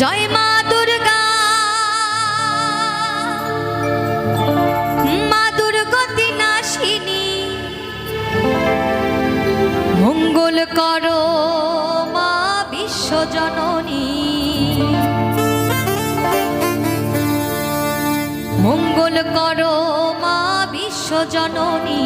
জয় মা দুর্গা। মা দুর্গতি নাশিনী। মঙ্গল করো মা বিশ্বজননী মঙ্গল করো মা বিশ্বজননী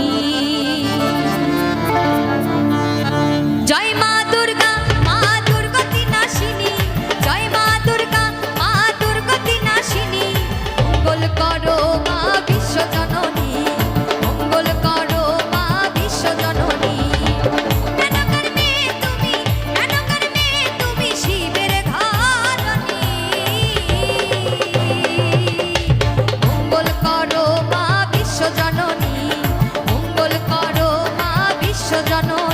স্বজন